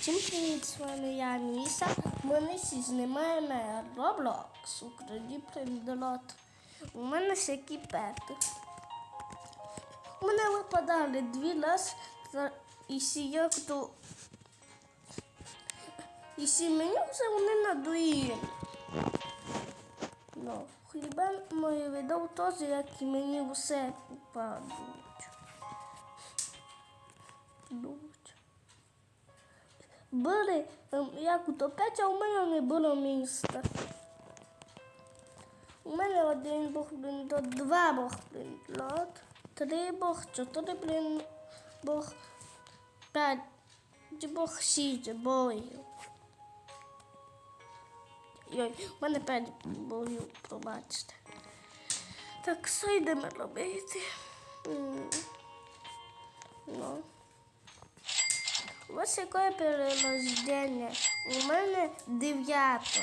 Всім привіт, з вами я Міса. Ми всі знімаємо Roblox Украді придолот. У мене всякі пети. У мене випадали дві раз і як то. І сі мені вже вони надоїли. Ну, хліба мої видав теж, як і мені все падають. Дуть. Були, ем, як утопеться, у мене не було міста. У мене один бог блін, то два бог блін, лот, три бог, чотири блін, бог, п'ять бог, шість боїв. Йой, у мене п'ять боїв, пробачте. Так, що йдемо робити? Ну. Ось яке перерождення. У мене дев'яте.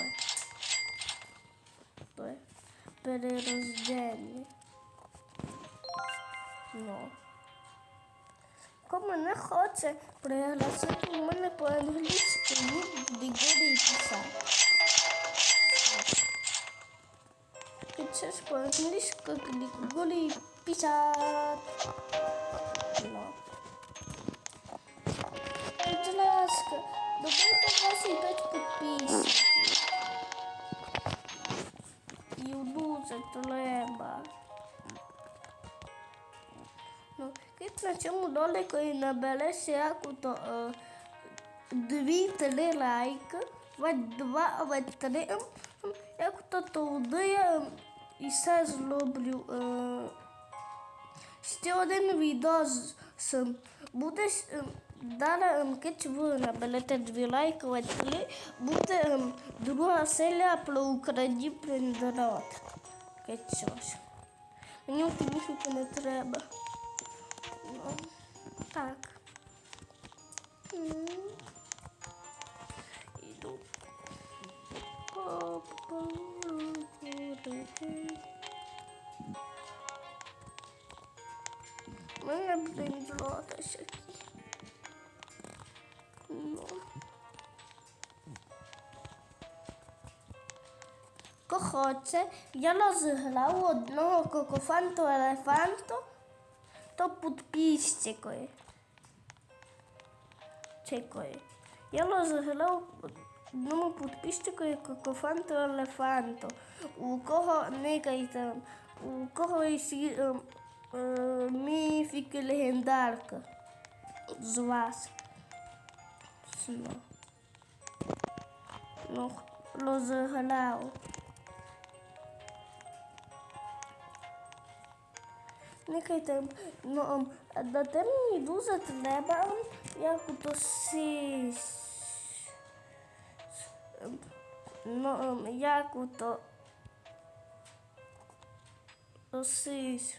Перерождення. Ну. Кому не хоче пригласити у мене по-англійськи, буде цьому і набереся яку-то е, дві-три лайки, вать два, вать три, ем, ем, як-то туди ем, і все зроблю. Е, ще один відео з, з буде далі кич ви наберете дві лайки, вать три, буде друга серія про Україні прендерот. Кичось. Мені книжки не треба. Ну, так. М. Іду. У мене, блін, злота всякі. Ну. Кохоце, я розіграв одного кокофанту елефанту, то підписчикою. Чекай. Я розіграв одному підписчику кокофанту елефанту. У кого никайте, у кого є е, е, міфіки легендарка з вас. Ну розіграв. Никайте, ну, ем, дати мені дуже треба, ем, як то сись. Ем, Ну, ем, як то сись.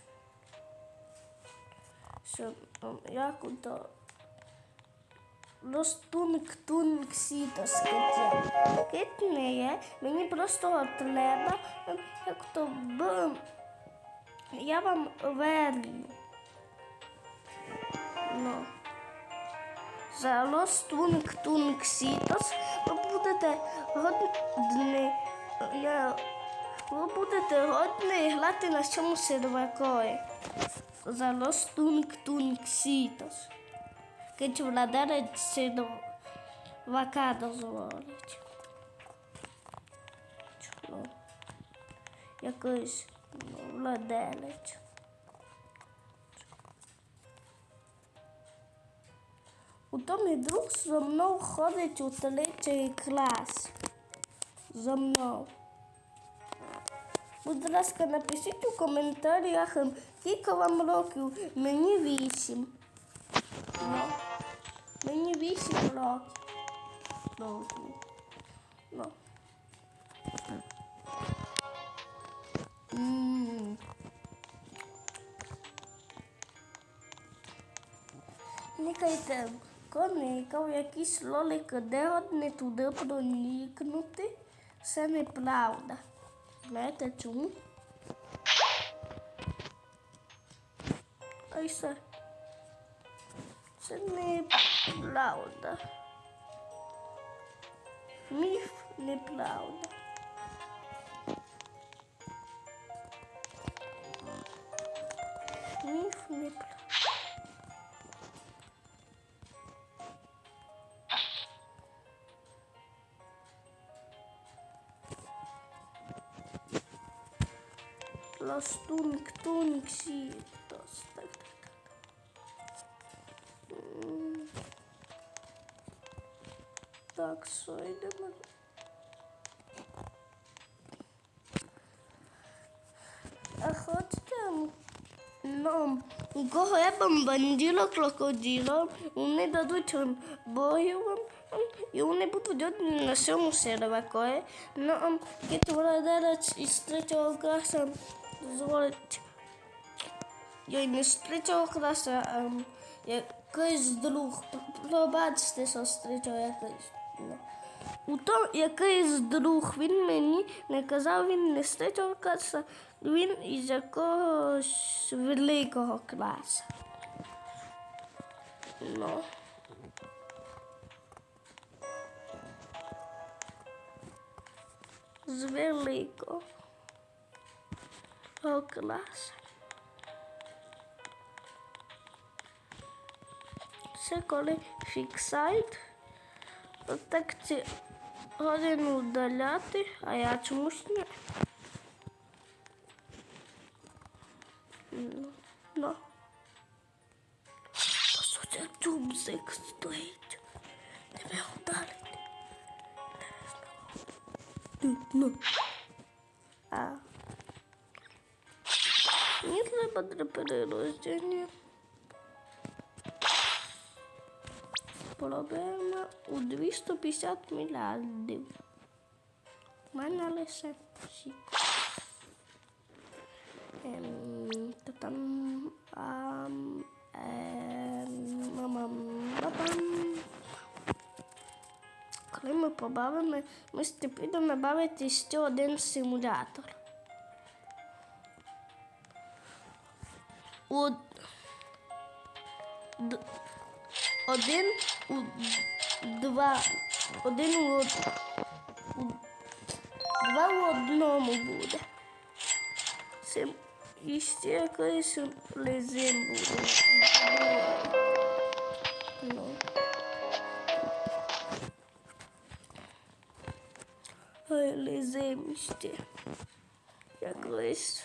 Ем, як то Ростунк тунк сіто скиття. Кит не є, мені просто треба, як то б. Я вам верну. Ну. За Ростунк тунк сітос ви будете годні. Ви будете годні грати на цьому сервакові. За Ростунк тунк сітос. Кич владелець сервака дозволить. Ну, владелець. У тому друг зо мною ходить у третій клас. Зо мною. Будь ласка, напишіть у коментарях, скільки вам років. Мені вісім. Ну, мені вісім років. Ну. М. Никайте, коникав якийсь лолик, де от не туди проникнути. Це неправда. Знаєте чому? Ай все. Це неправда. Міф неправда. Пластунг, тунг, сітос. Так, так, так. Так, що йдемо? А хочете у кого є бомбанділо, крокоділо, вони дадуть бою вам, і вони будуть одні на всьому сервакові. Ну, якщо владелець із третього класу дозволить, третього класу, ем, якийсь друг, пробачте, що третього якийсь. ну. У тому якийсь друг він мені не казав, він не з третього він із якогось великого класу. Ну. З великого класу. Це коли фіксайт. Так ці годину удаляти, а я чомусь не. Ну, ну. По суті, тубзик стоїть. Тебе ударить. Ти, Ну. А. Мені треба для перерождення. Проблема у 250 мільярдів. У мене лише сік. Ем, то там ам, ем, мамам, бабам. Коли ми побавимо, ми з підемо бавити ще один симулятор. У д- один у два. Один у, од- у два в одному буде. Сим, і ще якийсь лизим буде. Ну. Ой, лизим ще. Якийсь.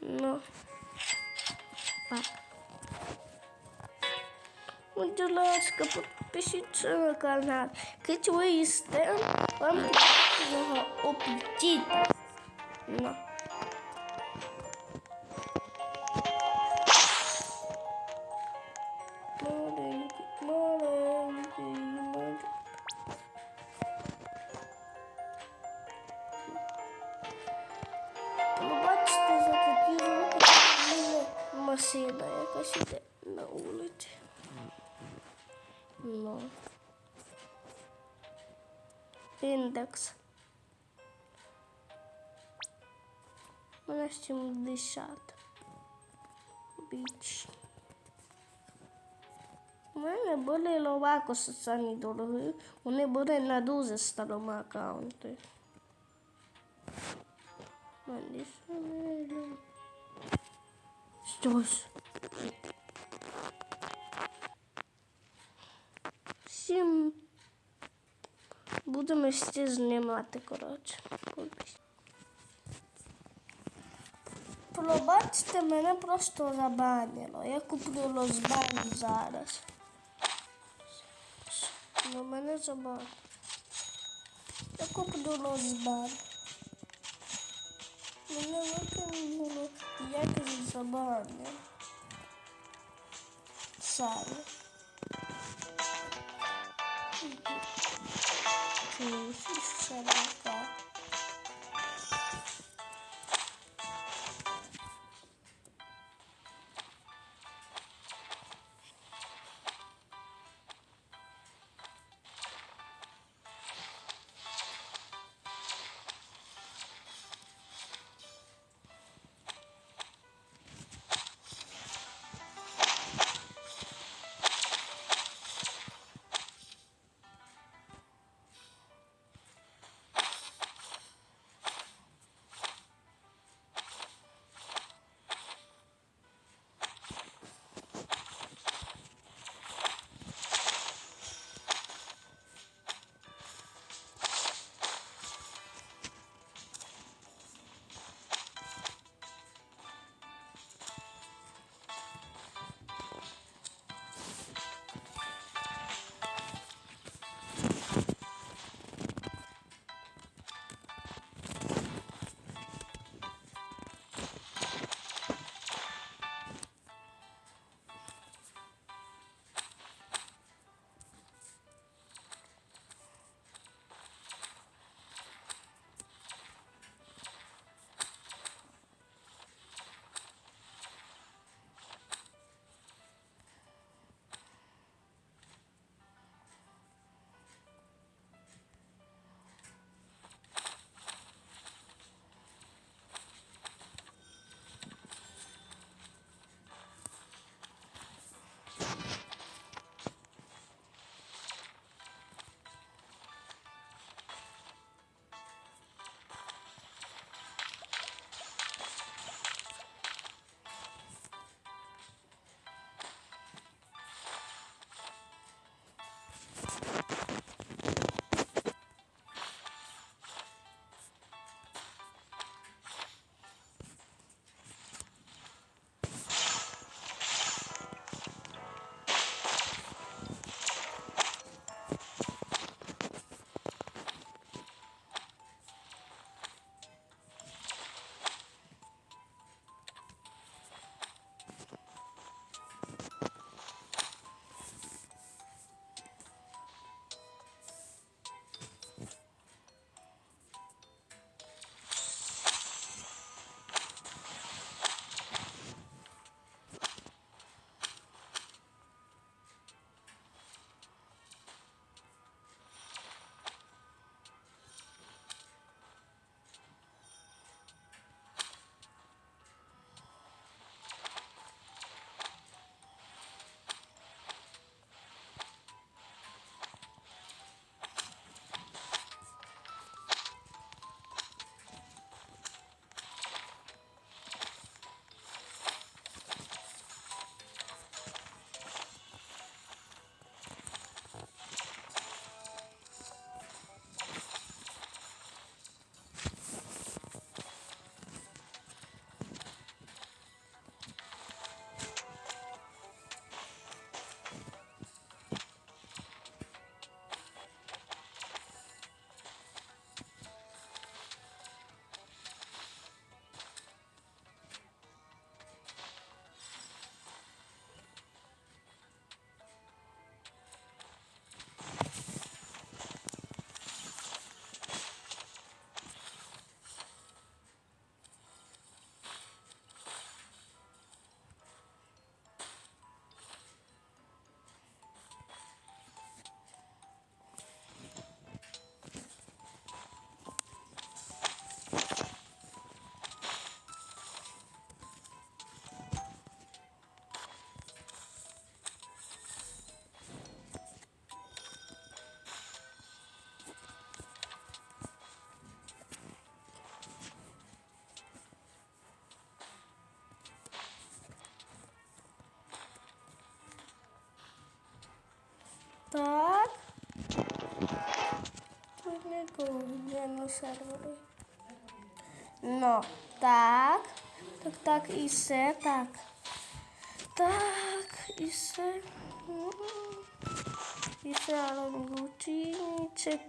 Ну. Так. Будь ласка, підпишіться на канал. Кить ви їсте, вам його апетита. Ну. Індекс. Мене 70. Біч. У мене були ловако соціальні дороги. Вони були на дуже старому аккаунті. Щось. Всім будемо ще знімати, коротше. Побіж. Пробачте, мене просто забанило. Я куплю розбан зараз. Ну, мене забанило. Я куплю розбан. Мене викинуло якось забанило. Саме. 你是什么？Так. Тут нікого є на сервері. Ну, так. Так, так, і все, так. Так, і все. І все, але рутинічек.